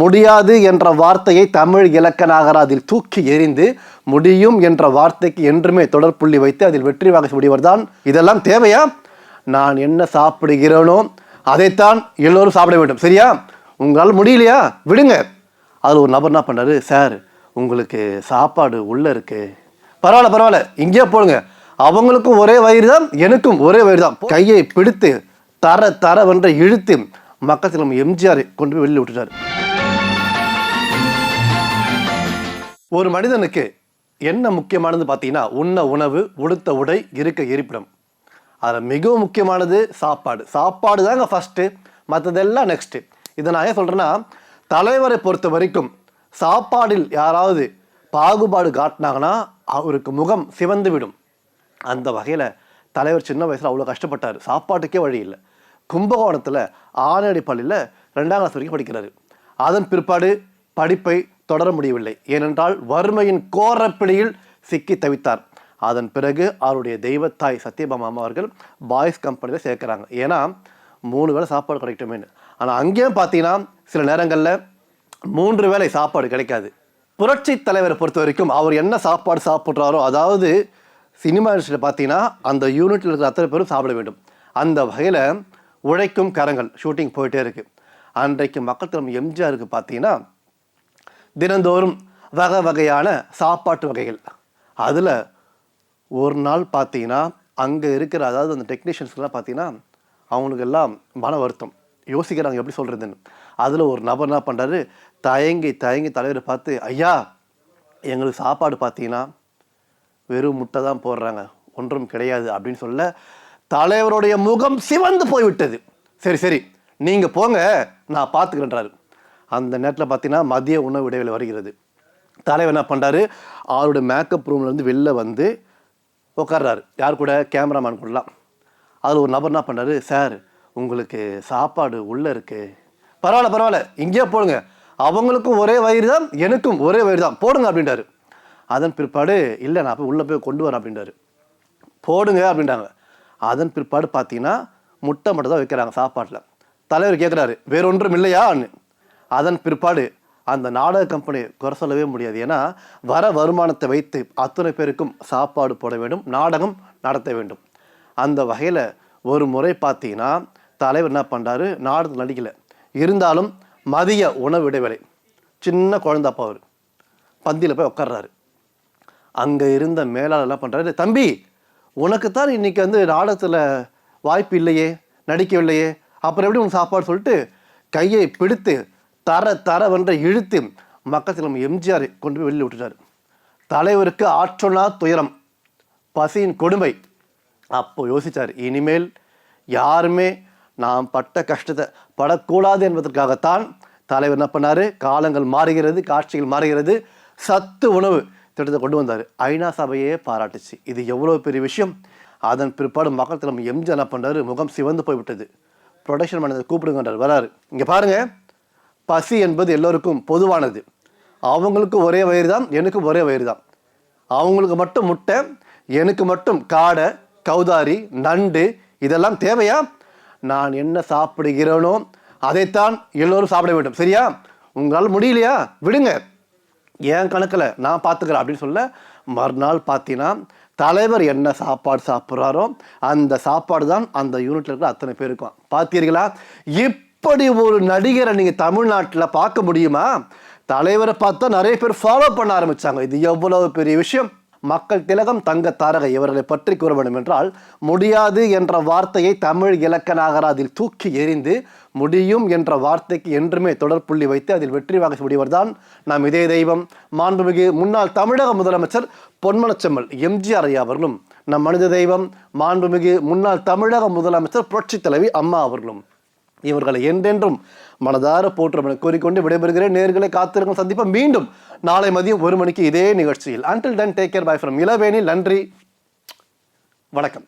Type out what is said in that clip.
முடியாது என்ற வார்த்தையை தமிழ் இலக்கணாக அதில் தூக்கி எறிந்து முடியும் என்ற வார்த்தைக்கு என்றுமே தொடர்புள்ளி வைத்து அதில் வெற்றி வாக முடியவர்தான் இதெல்லாம் தேவையா? நான் என்ன சாப்பிடுகிறேனோ அதைத்தான் எல்லோரும் சாப்பிட வேண்டும். சரியா? உங்களால் முடியலையா? விடுங்க. அதில் ஒரு நபர் என்ன பண்ணாரு? சார் உங்களுக்கு சாப்பாடு உள்ளே இருக்கு. பரவாயில்ல பரவாயில்ல. இங்கேயே போடுங்க. அவங்களுக்கும் ஒரே வயிறு தான் எனக்கும் ஒரே வயிறு தான் கையை பிடித்து தர தர வென்ற இழுத்து மக்கள் எம்ஜிஆர் கொண்டு போய் வெளியில் விட்டுட்டார். ஒரு மனிதனுக்கு என்ன முக்கியமானது பார்த்தீங்கன்னா உண்ண உணவு உடுத்த உடை இருக்க இருப்பிடம். அதில் மிகவும் முக்கியமானது சாப்பாடு. சாப்பாடு தாங்க ஃபஸ்ட்டு மற்றதெல்லாம் நெக்ஸ்ட்டு இதை நான் ஏன் சொல்கிறேன்னா தலைவரை பொறுத்த வரைக்கும் சாப்பாடில் யாராவது பாகுபாடு காட்டினாங்கன்னா அவருக்கு முகம் சிவந்து விடும். அந்த வகையில் தலைவர் சின்ன வயசில் அவ்வளோ கஷ்டப்பட்டார். சாப்பாட்டுக்கே வழி இல்லை. கும்பகோணத்தில் ஆனடி பள்ளியில் ரெண்டாம் கிளாஸ் வரைக்கும் படிக்கிறாரு. அதன் பிற்பாடு படிப்பை தொடர முடியவில்லை. ஏனென்றால் வறுமையின் கோரப்பிடியில் சிக்கி தவித்தார். அதன் பிறகு அவருடைய தெய்வத்தாய் சத்யபாமா அவர்கள் பாய்ஸ் கம்பெனியில் சேர்க்குறாங்க. ஏன்னா மூணு வேளை சாப்பாடு கிடைக்கட்டுமேனு ஆனால் அங்கேயும் பார்த்தீங்கன்னா சில நேரங்களில் மூன்று வேளை சாப்பாடு கிடைக்காது. புரட்சி தலைவரை பொறுத்த வரைக்கும் அவர் என்ன சாப்பாடு சாப்பிட்றாரோ அதாவது சினிமா இண்டஸ்ட்ரியில் பார்த்தீங்கன்னா அந்த யூனிட்டில் இருக்கிற அத்தனை பேரும் சாப்பிட வேண்டும். அந்த வகையில் உழைக்கும் கரங்கள் ஷூட்டிங் போயிட்டே இருக்குது அன்றைக்கு மக்கள் தலைமை எம்ஜிஆருக்கு பார்த்தீங்கன்னா தினந்தோறும் வகை வகையான சாப்பாட்டு வகைகள். அதில் ஒரு நாள் பார்த்தீங்கன்னா அங்கே இருக்கிற அதாவது அந்த டெக்னீஷியன்ஸ்லாம் பார்த்தீங்கன்னா அவங்களுக்கு எல்லாம் மன வருத்தம். யோசிக்கிறாங்க எப்படி சொல்கிறதுன்னு அதில் ஒரு நபர் என்ன பண்ணுறாரு தயங்கி தயங்கி தலைவரை பார்த்து ஐயா எங்களுக்கு சாப்பாடு பார்த்தீங்கன்னா வெறும் முட்டை தான் போடுறாங்க. ஒன்றும் கிடையாது அப்படின்னு சொல்ல தலைவருடைய முகம் சிவந்து போய்விட்டது. சரி சரி நீங்கள் போங்க நான் பார்த்துக்கிறேன்றாரு அந்த நேரத்தில் பார்த்தீங்கன்னா மதிய உணவு இடைவேளை வருகிறது. தலைவர் என்ன பண்ணுறாரு அவருடைய மேக்கப் ரூம்லேருந்து வெளில வந்து உட்கார்றாரு யார் கூட? கேமராமேன் கூடலாம். அதில் ஒரு நபர் என்ன பண்ணாரு சார் உங்களுக்கு சாப்பாடு உள்ளே இருக்குது பரவாயில்ல பரவாயில்ல. இங்கேயே போடுங்க. அவங்களுக்கும் ஒரே வயிறு தான் எனக்கும் ஒரே வயிறு தான். போடுங்க அப்படின்றாரு. அதன் பிற்பாடு இல்லை நான் போய் உள்ளே போய் கொண்டு வரேன் அப்படின்றாரு. போடுங்க அப்படின்றாங்க. அதன் பிற்பாடு பார்த்தீங்கன்னா முட்டை மட்டும் தான் வைக்கிறாங்க சாப்பாட்டில். தலைவர் கேட்குறாரு வேறொன்றும் இல்லையான்னு அதன் பிற்பாடு அந்த நாடக கம்பெனி குறை சொல்லவே முடியாது. ஏன்னா வர வருமானத்தை வைத்து அத்தனை பேருக்கும் சாப்பாடு போட வேண்டும் நாடகம் நடத்த வேண்டும். அந்த வகையில் ஒரு முறை பார்த்தீங்கன்னா தலைவர் என்ன பண்ணுறாரு நாடகத்தில் நடிக்கலை. இருந்தாலும் மதிய உணவு இடைவேளை சின்ன குழந்தப்பா அவர் பந்தியில் போய் உட்கார்றாரு அங்கே இருந்த மேலாளர் என்ன பண்ணுறாரு தம்பி உனக்கு தான் இன்னைக்கு வந்து நாடகத்தில் வாய்ப்பு இல்லையே நடிக்கவில்லையே அப்புறம் எப்படி உனக்கு சாப்பாடு? சொல்லிட்டு கையை பிடித்து தர தரவென்ற இழுத்து மக்கள் எம்ஜிஆர் கொண்டு போய் வெளியில் விட்டுட்டார் தலைவருக்கு ஆற்றொன்னா துயரம் பசியின் கொடுமை. அப்போ யோசிச்சார் இனிமேல் யாருமே நாம் பட்ட கஷ்டத்தை படக்கூடாது என்பதற்காகத்தான் தலைவர் என்ன பண்ணாரு? காலங்கள் மாறுகிறது காட்சிகள் மாறுகிறது. சத்து உணவு திட்டத்தை கொண்டு வந்தார். ஐநா சபையே பாராட்டுச்சு. இது எவ்வளோ பெரிய விஷயம். அதன் பிற்பாடு மக்கள் தலைமை எம்ஜிஆர் என்ன பண்ணார்? முகம் சிவந்து போய்விட்டது. ப்ரொடக்ஷன் மேனேஜர் கூப்பிடுங்கன்றார் வராரு. இங்கே பாருங்கள் பசி என்பது எல்லோருக்கும் பொதுவானது. அவங்களுக்கு ஒரே வயிறு தான் எனக்கு ஒரே வயிறு தான் அவங்களுக்கு மட்டும் முட்டை எனக்கு மட்டும் காடை கௌதாரி நண்டு இதெல்லாம் தேவையா? நான் என்ன சாப்பிடுகிறேனோ அதைத்தான் எல்லோரும் சாப்பிட வேண்டும். சரியா? உங்களால் முடியலையா? விடுங்க. என் கணக்கில் நான் பார்த்துக்கிறேன் அப்படின்னு சொல்ல மறுநாள் பார்த்தீங்கன்னா தலைவர் என்ன சாப்பாடு சாப்பிட்றாரோ அந்த சாப்பாடு தான் அந்த யூனிட்டில் இருக்கிற அத்தனை பேருக்கும். பார்த்தீர்களா? இப்படி ஒரு நடிகரை நீங்கள் தமிழ்நாட்டில் பார்க்க முடியுமா? தலைவரை பார்த்தா நிறைய பேர் ஃபாலோ பண்ண ஆரம்பிச்சாங்க. இது எவ்வளவு பெரிய விஷயம்? மக்கள் திலகம் தங்க தாரகை இவர்களை பற்றி கூற வேண்டும் என்றால் முடியாது என்ற வார்த்தையை தமிழ் இலக்கணாக அதில் தூக்கி எறிந்து முடியும் என்ற வார்த்தைக்கு என்றுமே தொடர்புள்ளி வைத்து அதில் வெற்றி வாக முடியவர்தான் நாம் இதே தெய்வம். மாண்புமிகு முன்னாள் தமிழக முதலமைச்சர் பொன்மனச்செம்மல் எம்ஜிஆர் ஐயா அவர்களும் நம் மனித தெய்வம் மாண்புமிகு முன்னாள் தமிழக முதலமைச்சர் புரட்சித் தலைவி அம்மா அவர்களும். இவர்களை என்றென்றும் மனதார போற்றும் என கூறிக்கொண்டு விடைபெறுகிறேன். நேர்களை காத்திருக்கும் சந்திப்போம். மீண்டும் நாளை மதியம் ஒரு மணிக்கு இதே நிகழ்ச்சியில். Until then take care bye from Ilavenil நன்றி. வணக்கம்.